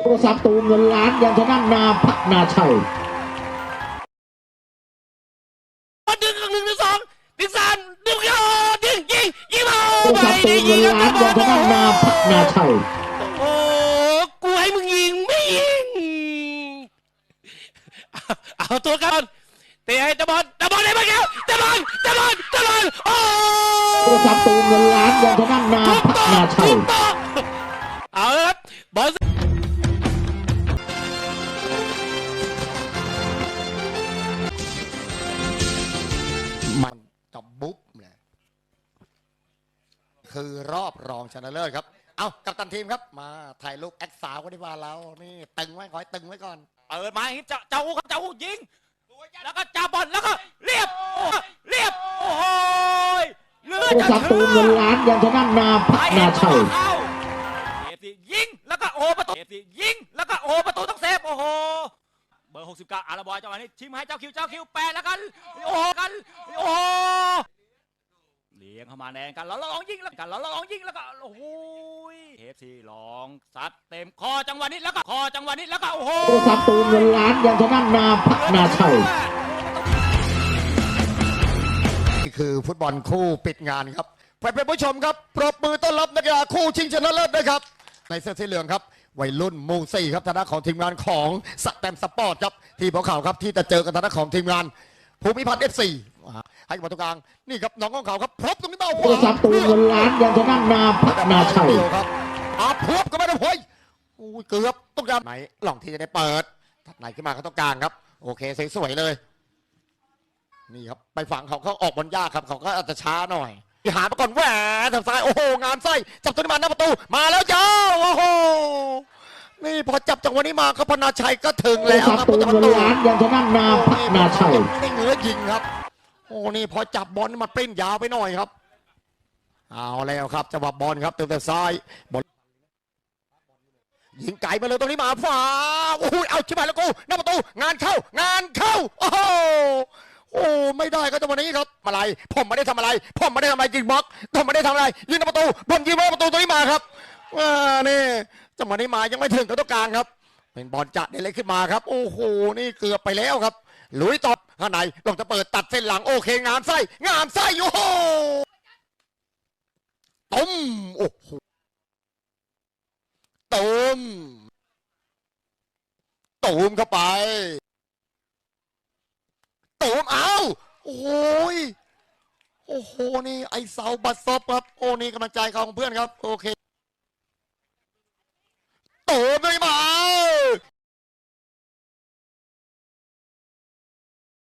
โทรศัพท์ตูมเงินล้านยังชนะนาพักนาชัยดึงหนึ่งหนึ่งสองดึงสามดึงโยดึงยิงยิงเอาโทรศัพท์ตูมเงินล้านยังชนะนาพักนาชัยโอ้กูให้มึงยิงไม่ยิงเอาเอาตัวกันเตะให้ตะบอลตะบอลได้ไหมแก้วตะบอลตะบอลตะบอลโอ้โทรศัพท์ตูมเงินล้านยังชนะนาถูกพักต้องนาชัถูยกต้องเอาละครับบอล คือรอบรองชนะเลิศครับ เอากัปตันทีมครับ มาถ่ายรูปแอคสาวกันดีกว่าเรา นี่ตึงไว้ขอให้ตึงไว้ก่อน เปิดมาอย่างนี้เจ้าเจ้าอูครับเจ้าอูยิง แล้วก็จับบอลแล้วก็เรียบโอ้เรียบ โอ้โหเลือดโทรศัพท์ตูมเงินล้านยังชนะนาพักนาชัยเอาเอฟซียิงแล้วก็โอ้ประตูเอฟซียิงแล้วก็โอ้ประตูต้องเซฟโอ้โหเบอร์69อาราบอยจังหวะนี้ชิมให้เจ้าคิวเจ้าคิวแปะแล้วกันโอ้โหกันโอ้ ลี้ยงเข้ามาแดงกันแล้วลองยิงแล้วกันแล้วลองยิงแล้วก็โอ้โหเอฟซีลองซัดเต็มคอจังหวะนี้แล้วก็คอจังหวะนี้แล้วก็โอ้โหโทรศัพท์ตูมเงินล้านยังชนะนาพักนาชัยนี่คือฟุตบอลคู่ปิดงานครับแฟนๆผู้ชมครับปรบมือต้อนรับนักกีฬาคู่ชิงชนะเลิศด้วยครับ ในเสื้อสีเหลืองครับวัยรุ่นหมูสี่ครับทางด้านของทีมงานของสแตมสปอร์ตครับที่พวกเขาครับที่จะเจอกันทางด้านของทีมงานภูมิพัฒน์เอฟซี ให้กับประตูกลาง นี่ครับน้องของเขาครับพรบตรงนี้เต้าขโทรวาศัพท์ตูมเงินล้านยังชนะนาพักนาชัยเดียวครับอาพรบก็ไม่ได้พอยอุ้ยเกือบต้องการไหนหล่องที่จะได้เปิดถัดไหนขึ้นมาเขาต้องการครับ โอเคสวยๆเลย นี่ครับไปฝั่งเขาเขาออกบอลยากครับ เขาก็อาจจะช้าหน่อยหามาก่อนแหวทางซ้ายโอ้โหงานไส้จับตัวนี้มาหน้าประตูมาแล้วจ้าโอ้โหนี่พอจับจังหวะนี้มาครับพนาชัยก็ถึงโทรแล้วศัพครัท์บตูมประเงินตูล้านยังชนะนาพักนาชัยไม่ได้เหงือยิงครับ โอ้นี่พอจับบอลนี่มันปริ้นยาวไปหน่อยครับ เอาแล้วครับจังหวะบอลครับเติมแต่ซ้ายบอลยิงไก่มาเลยตรงนี้มาฝาโอ้โหเอาชิบหายแล้วกูหน้าประตูงานเข้างานเข้า โอ้โหโอ้ไม่ได้ก็จังหวะนี้ครับอะไร ผมไม่ได้ทำอะไร ผมไม่ได้ทำอะไรยิงบล็อกผมไม่ได้ทำอะไรยิงหน้าประตูผมยิงหน้าประตูตัวนี้มาครับว่านี่จังหวะนี้มายังไม่ถึงกับต้องกลางครับ เป็นบอลจะเดนเล็กขึ้นมาครับ โอ้โหนี่เกือบไปแล้วครับ ลุยต่อข้างในลงจะเปิดตัดเส้นหลังโอเค งามไส้งามไส้โอ้โหตุ้มโอ้โหตุ้มตูมเข้าไปตูมเอาโอ้โหยโอ้โหนี่ไอเสาบัตซบครับ โอ้นี่กำลังใจของเพื่อนครับ โอเคตูมเลยมา